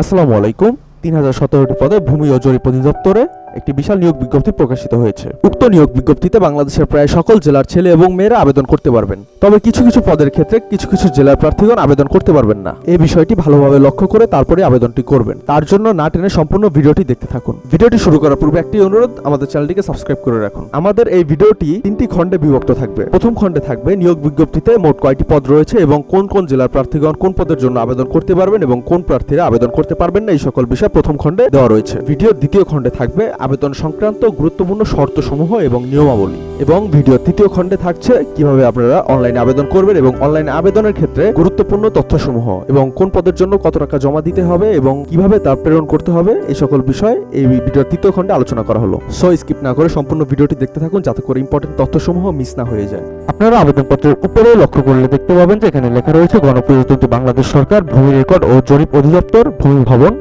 আসসালামু আলাইকুম। তিন হাজার সতেরোটি পদে ভূমি ও জরিপ অধিদপ্তরে একটি বিশাল নিয়োগ বিজ্ঞপ্তি প্রকাশিত হয়েছে। উক্ত নিয়োগ বিজ্ঞপ্তিতে বাংলাদেশের প্রায় সকল জেলার ছেলে এবং মেয়েরা আবেদন করতে পারবেন। তবে কিছু কিছু পদের ক্ষেত্রে কিছু কিছু জেলার প্রার্থীগণ আবেদন করতে পারবেন না। এই বিষয়টি ভালোভাবে লক্ষ্য করে তারপরে আবেদনটি করবেন। তার জন্য না টেনে সম্পূর্ণ ভিডিওটি দেখতে থাকুন। ভিডিওটি শুরু করার পূর্বে একটি অনুরোধ, আমাদের চ্যানেলটিকে সাবস্ক্রাইব করে রাখুন। আমাদের এই ভিডিওটি তিনটি খণ্ডে বিভক্ত থাকবে। প্রথম খণ্ডে থাকবে নিয়োগ বিজ্ঞপ্তিতে মোট কয়টি পদ রয়েছে এবং কোন কোন জেলার প্রার্থীগণ কোন পদের জন্য আবেদন করতে পারবেন এবং কোন প্রার্থীরা আবেদন করতে পারবেন না, এই সকল বিষয় প্রথম খণ্ডে দেওয়া রয়েছে। ভিডিওর দ্বিতীয় খণ্ডে থাকবে আবেদন সংক্রান্ত গুরুত্বপূর্ণ শর্তসমূহ এবং নিয়মাবলী। এবং ভিডিও তৃতীয় খণ্ডে থাকছে কীভাবে আপনারা অনলাইনে আবেদন করবেন এবং অনলাইনে আবেদনের ক্ষেত্রে গুরুত্বপূর্ণ তথ্যসমূহ এবং কোন পদের জন্য কত টাকা জমা দিতে হবে এবং কীভাবে তা প্রেরণ করতে হবে, এই সকল বিষয় এই ভিডিওর তৃতীয় খণ্ডে আলোচনা করা হলো। সো স্কিপ না করে সম্পূর্ণ ভিডিওটি দেখতে থাকুন যাতে করে ইম্পর্টেন্ট তথ্যসমূহ মিস না হয়ে যায়। আপনারা আবেদনপত্রের উপরে লক্ষ্য করলে দেখতে পাবেন যে এখানে লেখা রয়েছে, গণপ্রজাতন্ত্রী বাংলাদেশ সরকার, ভূমি রেকর্ড ও জরিপ অধিদপ্তর, ভূমি ভবন।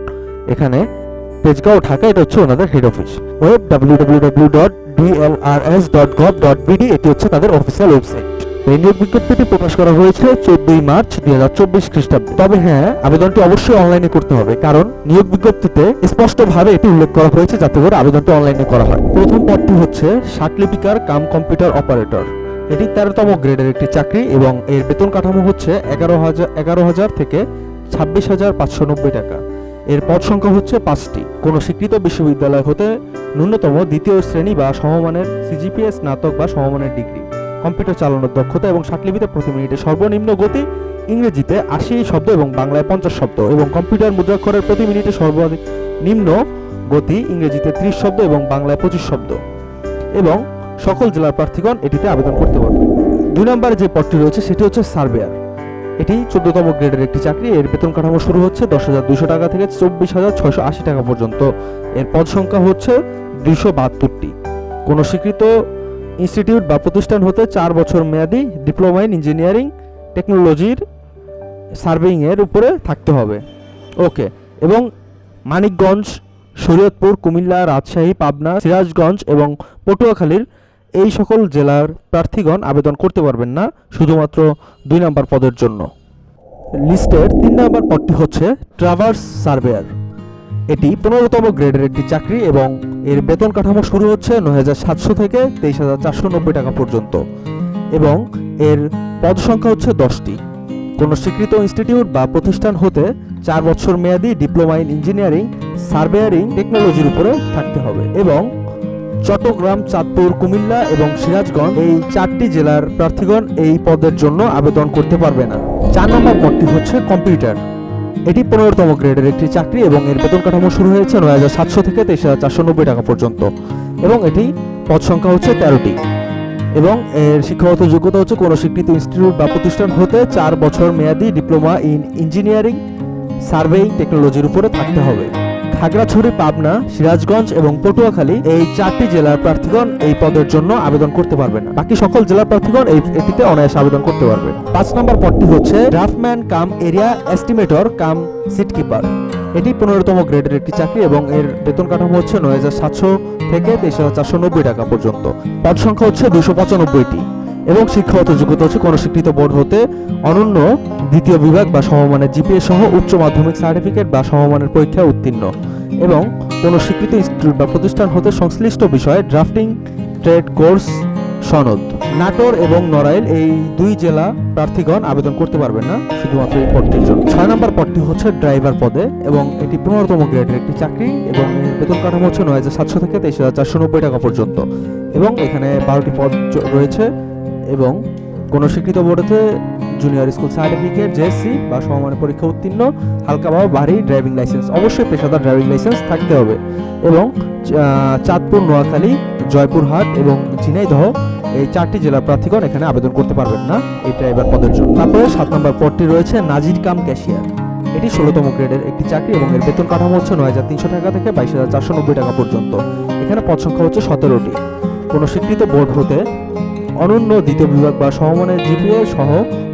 এখানে তেজগাঁও ঢাকা, এটা হচ্ছে ওনাদের head office web W W W dot DLRS dot gov dot BD এটি হচ্ছে তাদের অফিসিয়াল ওয়েবসাইট এই নিয়োগ বিজ্ঞপ্তিটি প্রকাশ করা হয়েছে চোদ্দই মার্চ দুই হাজার চব্বিশ খ্রিস্টাব্দে। তবে হ্যাঁ আবেদনটি অবশ্যই অনলাইনে করতে হবে, কারণ নিয়োগ বিজ্ঞপ্তিতে স্পষ্টভাবে এটি উল্লেখ করা হয়েছে যাতে করে আবেদনটি অনলাইনে করা হয়। প্রথম পদটি হচ্ছে ষাটলিপিকার কাম কম্পিউটার অপারেটর। এটি তেরোতম গ্রেডের একটি চাকরি এবং এর বেতন কাঠামো হচ্ছে এগারো হাজার এগারো হাজার থেকে ছাব্বিশ হাজার পাঁচশো নব্বই টাকা। এর পদ সংখ্যা হচ্ছে পাঁচটি। কোনো স্বীকৃত বিশ্ববিদ্যালয় হতে ন্যূনতম দ্বিতীয় শ্রেণি বা সমমানের সিজিপিএ স্নাতক বা সমমানের ডিগ্রি। কম্পিউটার চালানোর দক্ষতা এবং ষাটলিপিতে প্রতি মিনিটে সর্বনিম্ন গতি, ইংরেজিতে আশি শব্দ এবং বাংলায় পঞ্চাশ শব্দ এবং কম্পিউটার মুদ্রাক্ষরের প্রতি মিনিটে সর্বনিম্ন গতি, ইংরেজিতে ত্রিশ শব্দ এবং বাংলায় পঁচিশ শব্দ। এবং সকল জেলার প্রার্থীগণ এটিতে আবেদন করতে পারবে দুই নম্বরে যে পদটি রয়েছে সেটি হচ্ছে সার্ভেয়ার। এটি চোদ্দতম গ্রেডের একটি চাকরি। এর বেতন কাঠামো শুরু হচ্ছে দশ হাজার দুশো টাকা থেকে চব্বিশ হাজার ছয়শো আশি টাকা পর্যন্ত। এর পদ সংখ্যা হচ্ছে দুইশো বাহাত্তরটি। কোনো স্বীকৃত ইনস্টিটিউট বা প্রতিষ্ঠান হতে চার বছর মেয়াদি ডিপ্লোমা ইন ইঞ্জিনিয়ারিং টেকনোলজির সার্ভেইং এর উপরে থাকতে হবে। ওকে, এবং মানিকগঞ্জ, শরীয়তপুর, কুমিল্লা, রাজশাহী, পাবনা, সিরাজগঞ্জ এবং পটুয়াখালীর এই সকল জেলার প্রার্থীগণ আবেদন করতে পারবেন না, শুধুমাত্র দুই নম্বর পদের জন্য। লিস্টের তিন নম্বর পদটি হচ্ছে ট্রাভার্স সার্ভেয়ার। এটি পনেরোতম গ্রেডের একটি চাকরি এবং এর বেতন কাঠামো শুরু হচ্ছে নয় হাজার সাতশো থেকে তেইশ হাজার চারশো নব্বই টাকা পর্যন্ত এবং এর পদ সংখ্যা হচ্ছে দশটি। কোনো স্বীকৃত ইনস্টিটিউট বা প্রতিষ্ঠান হতে চার বছর মেয়াদি ডিপ্লোমা ইন ইঞ্জিনিয়ারিং, সার্ভেয়ারিং, টেকনোলজির উপরে থাকতে হবে এবং চট্টগ্রাম, চাঁদপুর, কুমিল্লা এবং সিরাজগঞ্জ এই চারটি জেলার প্রার্থীগণ এই পদের জন্য আবেদন করতে পারবে না। চার নম্বর পদটি হচ্ছে কম্পিউটার। এটি পনেরোতম গ্রেডের একটি চাকরি এবং এর বেতন কাঠামো শুরু হয়েছে নয় হাজার সাতশো থেকে তেইশ হাজার চারশো নব্বই টাকা পর্যন্ত এবং এটি পদ সংখ্যা হচ্ছে তেরোটি এবং এর শিক্ষাগত যোগ্যতা হচ্ছে কোনো স্বীকৃত ইনস্টিটিউট বা প্রতিষ্ঠান হতে চার বছর মেয়াদি ডিপ্লোমা ইন ইঞ্জিনিয়ারিং, সার্ভেইং, টেকনোলজির উপরে থাকতে হবে। খাগড়াছড়ি, পাবনা, সিরাজগঞ্জ এবং পটুয়াখালী এই চারটি জেলার প্রার্থীগণ এই পদের জন্য আবেদন করতে পারবে না। বাকি সকল জেলার প্রার্থীগণ এই এটিতে অনায়াসে আবেদন করতে পারবে। পাঁচ নম্বর পদটি হচ্ছে draftsman cum area estimator cum সিটকিপার এটি পনেরোতম গ্রেডের একটি চাকরি এবং এর বেতন কাঠামো হচ্ছে নয় হাজার সাতশো থেকে তেইশ হাজার চারশো নব্বই টাকা পর্যন্ত। পদ সংখ্যা হচ্ছে দুশো পঁচানব্বইটি এবং শিক্ষাগত যোগ্যতা হচ্ছে কোনো স্বীকৃত বোর্ড হতে অনন্য দ্বিতীয় বিভাগ বা সমমানের জিপিএ সহ উচ্চ মাধ্যমিক সার্টিফিকেট বা সমমানের পরীক্ষায় উত্তীর্ণ। এবং কোনো স্বীকৃত ইনস্টিটিউট বা প্রতিষ্ঠান হতে সংশ্লিষ্ট বিষয়ে ড্রাফটিং ট্রেড কোর্স সনদ। নাটোর এবং নড়াইল এই দুই জেলা প্রার্থীগণ আবেদন করতে পারবেন না, শুধুমাত্র এই পদটির জন্য। ছয় নম্বর পদটি হচ্ছে ড্রাইভার পদে এবং এটি পনেরোতম গ্রেডের একটি চাকরি এবং বেতন কাঠামো হচ্ছে নয় হাজার সাতশো থেকে তেইশ হাজার চারশো নব্বই টাকা পর্যন্ত। এবং এখানে বারোটি পদ রয়েছে এবং কোনো স্বীকৃত বোর্ডেতে জুনিয়র স্কুল সার্টিফিকেট জেএসসি বা সমমানের পরীক্ষা উত্তীর্ণ, হালকা বা ভারী ড্রাইভিং লাইসেন্স অবশ্যই পেশাদার ড্রাইভিং লাইসেন্স থাকতে হবে। এবং চাঁদপুর, নোয়াখালী, জয়পুরহাট এবং ঝিনাইদহ এই চারটি জেলার প্রার্থীগণ এখানে আবেদন করতে পারবেন না। এই ড্রাইভার পদের জন্য। তারপরে সাত নম্বর পদটি রয়েছে নাজির কাম ক্যাশিয়ার। এটি ষোলোতম গ্রেডের একটি চাকরি এবং এর বেতন কাঠামো হচ্ছে নয় হাজার তিনশো টাকা থেকে বাইশ হাজার চারশো নব্বই টাকা পর্যন্ত। এখানে পদ সংখ্যা হচ্ছে সতেরোটি। কোনো স্বীকৃত বোর্ড হতে অনন্য দ্বিতীয় বিভাগ বা সমমানের জিপিএ সহ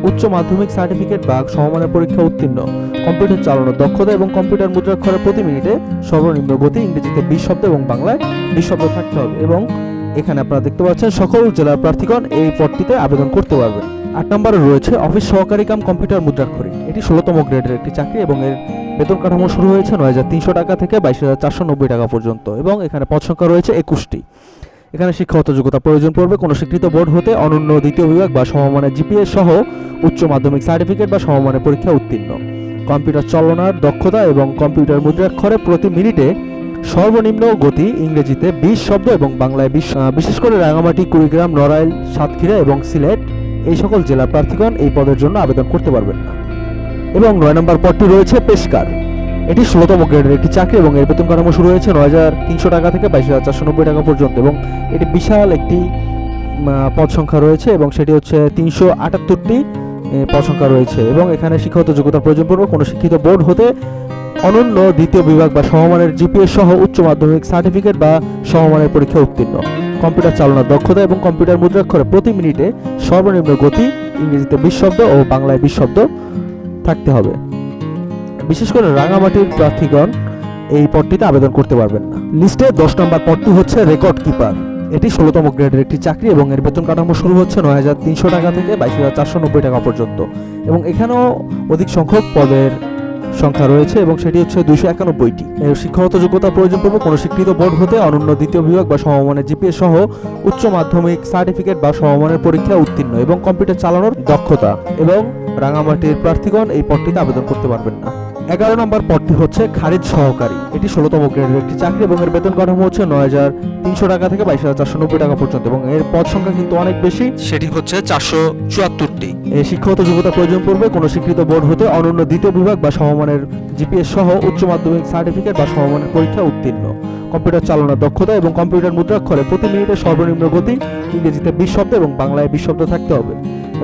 উচ্চ মাধ্যমিক সার্টিফিকেট বা সমমানের পরীক্ষা উত্তীর্ণ। কম্পিউটার চালানোর দক্ষতা এবং কম্পিউটার মুদ্রাক্ষরের প্রতি মিনিটে সর্বনিম্ন গতি ইংরেজিতে বিশ শব্দ এবং বাংলায় বিশ শব্দ থাকতে হবে এবং এখানে আপনারা দেখতে পাচ্ছেন সকল জেলার প্রার্থীগণ এই পদটিতে আবেদন করতে পারবেন। আট নম্বরে রয়েছে অফিস সহকারী কাম কম্পিউটার মুদ্রাক্ষরিক এটি ষোলোতম গ্রেডের একটি চাকরি এবং এর বেতন কাঠামো শুরু হয়েছে নয় হাজার তিনশো টাকা থেকে বাইশ হাজার চারশো নব্বই টাকা পর্যন্ত এবং এখানে পদ সংখ্যা রয়েছে একুশটি। এখানে শিক্ষাগত যোগ্যতা প্রয়োজন পড়বে। কোনো স্বীকৃত বোর্ড হতে অনন্য দ্বিতীয় বিভাগ বা সমমানের জিপিএস সহ উচ্চ মাধ্যমিক সার্টিফিকেট বা সমমানের পরীক্ষা উত্তীর্ণ। কম্পিউটার চালনার দক্ষতা এবং কম্পিউটার মুদ্রাক্ষরে প্রতি মিনিটে সর্বনিম্ন গতি ইংরেজিতে বিশ শব্দ এবং বাংলায় বিশ বিশেষ করে রাঙামাটি, কুড়িগ্রাম, নড়াইল, সাতক্ষীরা এবং সিলেট এই সকল জেলার প্রার্থীগণ এই পদের জন্য আবেদন করতে পারবেন না। এবং নয় নম্বর পদটি রয়েছে পেশকার। এটি ষোলোতম গ্রেডের একটি চাকরি এবং এর বেতন কাঠামো শুরু হয়েছে নয় হাজার তিনশো টাকা থেকে বাইশ হাজার চারশো নব্বই টাকা পর্যন্ত এবং এটি বিশাল একটি পদ সংখ্যা রয়েছে এবং সেটি হচ্ছে তিনশো আটাত্তরটি পদ সংখ্যা রয়েছে এবং এখানে শিক্ষাগত যোগ্যতা প্রয়োজন পড়বে কোনো শিক্ষিত বোর্ড হতে অনন্য দ্বিতীয় বিভাগ বা সমমানের জিপিএস সহ উচ্চ মাধ্যমিক সার্টিফিকেট বা সমমানের পরীক্ষা উত্তীর্ণ। কম্পিউটার চালানোর দক্ষতা এবং কম্পিউটার মুদ্রাক্ষরে প্রতি মিনিটে সর্বনিম্ন গতি ইংরেজিতে বিশ শব্দ ও বাংলায় বিশ শব্দ থাকতে হবে। বিশেষ করে রাঙামাটির প্রার্থীগণ এই পদটিতে আবেদন করতে পারবেন না। লিস্টে দশ নম্বর পদটি হচ্ছে রেকর্ড কিপার। এটি ষোলোতম গ্রেডের একটি চাকরি এবং এর বেতন কাঠামো শুরু হচ্ছে নয় হাজার তিনশো টাকা থেকে বাইশ হাজার চারশো নব্বই টাকা পর্যন্ত। এবং এখানেও অধিক সংখ্যক পদের সংখ্যা রয়েছে এবং সেটি হচ্ছে দুইশো একানব্বইটি। এর শিক্ষাগত যোগ্যতা প্রয়োজন পড়বে কোনো স্বীকৃত বোর্ড হতে অনন্য দ্বিতীয় বিভাগ বা সমমানের জিপিএ সহ উচ্চ মাধ্যমিক সার্টিফিকেট বা সমমানের পরীক্ষা উত্তীর্ণ এবং কম্পিউটার চালানোর দক্ষতা। এবং রাঙামাটির প্রার্থীগণ এই পদটিতে আবেদন করতে পারবেন না। এগারো নম্বর পদটি হচ্ছে খারিজ সহকারী। এটি ষোলোতম গ্রেডের একটি চাকরি এবং এর বেতন কাঠামো হচ্ছে নয় হাজার তিনশো টাকা থেকে বাইশ হাজার চারশো নব্বই টাকা পর্যন্ত এবং এর পদ সংখ্যা কিন্তু অনেক বেশি। সেটি হচ্ছে চারশো চুয়াত্তরটি। এই শিক্ষাগত যোগ্যতা প্রয়োজন পড়বে কোনো স্বীকৃত বোর্ড হতে অনন্য দ্বিতীয় বিভাগ বা সমমানের জিপিএস সহ উচ্চ মাধ্যমিক সার্টিফিকেট বা সমমানের পরীক্ষা উত্তীর্ণ। কম্পিউটার চালানোর দক্ষতা এবং কম্পিউটার মুদ্রাক্ষরে প্রতি মিনিটে সর্বনিম্ন গতি ইংরেজিতে বিশ শব্দ এবং বাংলায় বিশ শব্দ থাকতে হবে।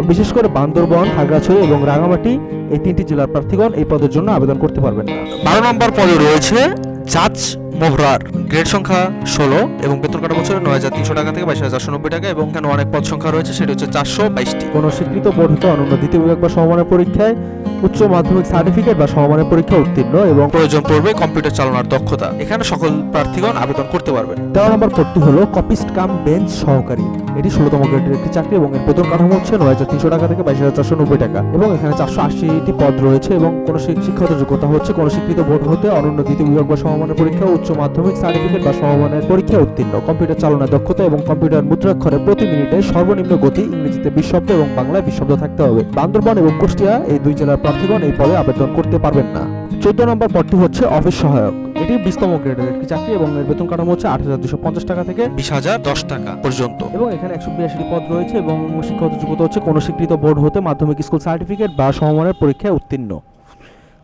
বিশেষ করে বান্দরবন, খাগড়াছড়ি এবং রাঙামাটি এই তিনটি জেলার প্রার্থীগণ এই পদের জন্য আবেদন করতে পারবেন বারো নম্বর পদে রয়েছে জাজ মোহরার গ্রেড সংখ্যা ষোলো এবং বেতন কাটা বছরে নয় হাজার তিনশো টাকা থেকে বাইশ হাজার চারশো নব্বই টাকা এবং এখানে অনেক পদ সংখ্যা রয়েছে সেটি হচ্ছে চারশো বাইশটি। কোনো স্বীকৃত বোর্ড হতে অনন্য দ্বিতীয় বিভাগ বা সমমানের পরীক্ষায় উচ্চ মাধ্যমিক সার্টিফিকেট বা সমমানের পরীক্ষা উত্তীর্ণ এবং প্রয়োজন পড়বে কম্পিউটার চালানোর দক্ষতা। এখানে সকল প্রার্থীগণ আবেদন করতে পারবেন। তেরো নম্বর পদটি হলো কপিস্ট কাম বেঞ্চ সহকারী। এটি ষোলোতম গ্রেডের একটি চাকরি এবং এর বেতন কাঠামো হচ্ছে নয় হাজার তিনশো টাকা থেকে বাইশ হাজার চারশো নব্বই টাকা এবং এখানে চারশো আশিটি পদ রয়েছে এবং কোনো শিক- শিক্ষাগত যোগ্যতা হচ্ছে কোনো স্বীকৃত বোর্ড হতে অনন্য দ্বিতীয় বিভাগ বা সমমানের পরীক্ষা উচ্চ মাধ্যমিক সার্টিফিকেট বা সমমানের পরীক্ষা উত্তীর্ণ। কম্পিউটার চালনার দক্ষতা এবং কম্পিউটার মুদ্রাক্ষরে প্রতি মিনিটে সর্বনিম্ন গতি ইংরেজিতে বিশ শব্দ এবং বাংলায় বিশ শব্দ থাকতে হবে। বান্দরবান এবং কুষ্টিয়া এই দুই জেলার প্রার্থীগণ এই পদে আবেদন করতে পারবেন না। চোদ্দ নম্বর পদটি হচ্ছে অফিস সহায়ক। এটি বিশতম গ্রেডের একটি চাকরি এবং এর বেতন কাঠামো হচ্ছে আট হাজার দুশো পঞ্চাশ টাকা থেকে বিশ হাজার দশ টাকা পর্যন্ত। এবং এখানে একশো বিরাশিটি পদ রয়েছে এবং শিক্ষাগত যোগ্যতা হচ্ছে কোনো স্বীকৃত বোর্ড হতে মাধ্যমিক স্কুল সার্টিফিকেট বা সমমানের পরীক্ষায় উত্তীর্ণ।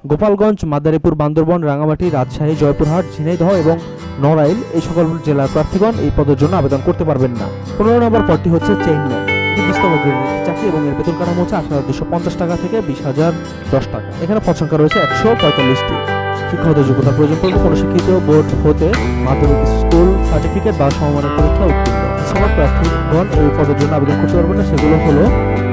গোপালগঞ্জ, মাদারীপুর, বান্দরবন, রাঙামাটি, রাজশাহী, জয়পুরহাট, ঝিনাইদহ এবং নড়াইল এই সকল জেলার প্রার্থীগণ এই পদের জন্য আবেদন করতে পারবেন না। পনেরো নম্বর পদটি হচ্ছে গ্রেডের চাকরি এবং এর বেতন কাঠামো হচ্ছে হাজার দুশো পঞ্চাশ টাকা থেকে বিশ হাজার দশ টাকা। এখানে পদ সংখ্যা রয়েছে একশো পঁয়তাল্লিশটি। শিক্ষাগত যোগ্যতা প্রয়োজন পড়বে কোনো শিক্ষিত বোর্ড হতে মাধ্যমিক স্কুল সার্টিফিকেট বা সমমানের পরীক্ষা উত্তীর্ণ। সকল প্রার্থীগণ এই পদের জন্য আবেদন করতে পারবেন না। সেগুলো হলো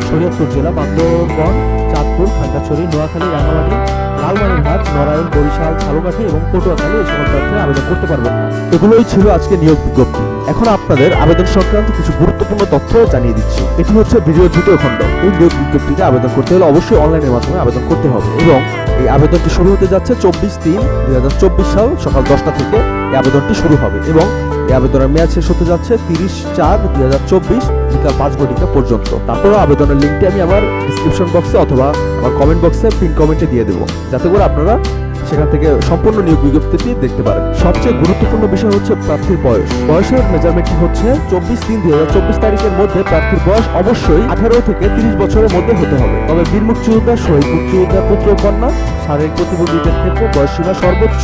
শরীয়তপুর জেলা, বান্দরবন, চাঁদপুর, খাগড়াছড়ি, নোয়াখালী রাঙামাটি লালমানিরহাট, নড়াইল, বরিশাল, ঝালকাঠি এবং পটুয়াখালী এই সকল প্রার্থীরা আবেদন করতে পারবেন না। এগুলোই ছিল আজকে নিয়োগ বিজ্ঞপ্তি। এখন আপনাদের আবেদন সংক্রান্ত কিছু গুরুত্বপূর্ণ তথ্য জানিয়ে দিচ্ছি। এটি হচ্ছে ভিডিওর দ্বিতীয় খণ্ড। এই নিয়োগ বিজ্ঞপ্তিতে আবেদন করতে হলে অবশ্যই অনলাইনের মাধ্যমে আবেদন করতে হবে এবং এই আবেদনটি শুরু হতে যাচ্ছে চব্বিশ তিন দুই সাল সকাল দশটা থেকে এই আবেদনটি শুরু হবে এবং এই আবেদনের মেয়াদ শেষ হতে যাচ্ছে তিরিশ চার দুই হাজার চব্বিশ বিকাল পাঁচ ঘটিকা পর্যন্ত। তারপর আবেদনের লিঙ্কটি আমি আমার ডিসক্রিপশন বক্সে অথবা আমার কমেন্ট বক্সে পিন কমেন্টে দিয়ে দেবো। যাতে করে আপনারা সেখান থেকে সম্পূর্ণ নিয়োগ বিজ্ঞপ্তিটি দেখতে পারেন। সবচেয়ে গুরুত্বপূর্ণ বিষয় হচ্ছে প্রার্থীর বয়স। বয়সের মেজারমেন্টটি হচ্ছে? চব্বিশ তিন দুই হাজার চব্বিশ তারিখের মধ্যে প্রার্থীর বয়স অবশ্যই আঠারো থেকে তিরিশ বছরের মধ্যে হতে হবে। তবে বীর মুক্তিযোদ্ধা শহীদ মুক্তিযোদ্ধা পুত্র কন্যা শারীরিক প্রতিবন্ধীদের ক্ষেত্রে বয়স সীমা সর্বোচ্চ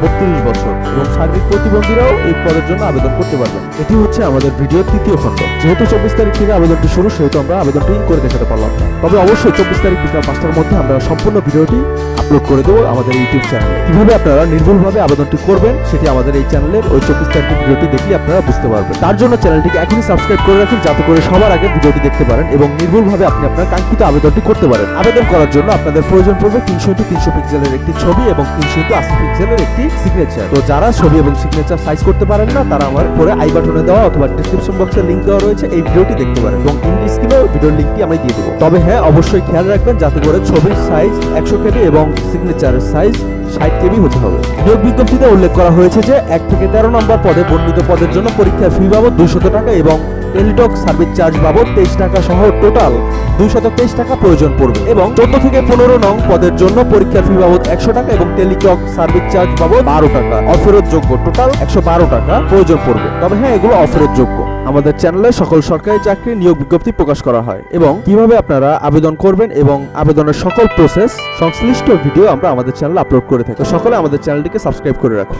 বত্রিশ বছর এবং শারীরিক প্রতিবন্ধীরাও এই পদের জন্য আবেদন করতে পারবেন। এটি হচ্ছে আমাদের ভিডিও তৃতীয় খণ্ড। যেহেতু চব্বিশ তারিখ থেকে আবেদনটি শুরু, সেহেতু আমরা আবেদনটি করে দেখাতে পারলাম না। তবে অবশ্যই চব্বিশ তারিখ বিকাল পাঁচটার মধ্যে আমরা সম্পূর্ণ ভিডিওটি আপলোড করে দেবো আমাদের ইউটিউব চ্যানেলে কীভাবে আপনারা নির্ভুলভাবে আবেদনটি করবেন সেটি আমাদের এই চ্যানেলের ওই চব্বিশ তারিখের ভিডিওটি দেখলে আপনারা বুঝতে পারবেন। তার জন্য চ্যানেলটিকে এখনই সাবস্ক্রাইব করে রাখুন যাতে করে সবার আগে ভিডিওটি দেখতে পারেন এবং নির্ভুলভাবে আপনি আপনার কাঙ্ক্ষিত আবেদনটি করতে পারেন। আবেদন করার জন্য আপনাদের প্রয়োজন পড়বে তিনশো টু তিনশো পিক্সেলের একটি ছবি এবং তিনশো ইন্টু আশি পিক্সেলের একটি সিগনেচার তো যারা ছবি এবং সিগনেচার সাইজ করতে পারেন না, তারা আমার পরে আই বাটনে দেওয়া অথবা ডিসক্রিপশন বক্সে লিংক দেওয়া রয়েছে, এই ভিডিওটি দেখতে পারেন এবং ইংলিশ স্ক্রিনেও ভিডিওর লিঙ্কটি আমি দিয়ে দেবো। তবে হ্যাঁ অবশ্যই খেয়াল রাখবেন যাতে করে ছবির সাইজ একশো কেবি এবং সিগনেচারের সাইজ ষাট কেবি হতে হবে। নিয়োগ বিজ্ঞপ্তিতে উল্লেখ করা হয়েছে যে, এক থেকে তেরো নম্বর পদে বর্ণিত পদের জন্য পরীক্ষার ফি বাবদ দুশত টাকা এবং টেলিটক সার্ভিস চার্জ বাবদ তেইশ টাকা সহ টোটাল দুইশত তেইশ টাকা প্রয়োজন পড়বে এবং চোদ্দ থেকে পনেরো নং পদের জন্য পরীক্ষা ফি বাবদ একশো টাকা এবং টেলিটক সার্ভিস চার্জ বাবদ বারো টাকা। অফেরত যোগ্য টোটাল একশো বারো টাকা প্রয়োজন পড়বে। তবে হ্যাঁ এগুলো অফেরত যোগ্য আমাদের চ্যানেলে সকল সরকারি চাকরি নিয়োগ বিজ্ঞপ্তি প্রকাশ করা হয় এবং কীভাবে আপনারা আবেদন করবেন এবং আবেদনের সকল প্রসেস সংশ্লিষ্ট ভিডিও আমরা আমাদের চ্যানেলে আপলোড করে থাকি। সকলে আমাদের চ্যানেলটিকে সাবস্ক্রাইব করে রাখুন।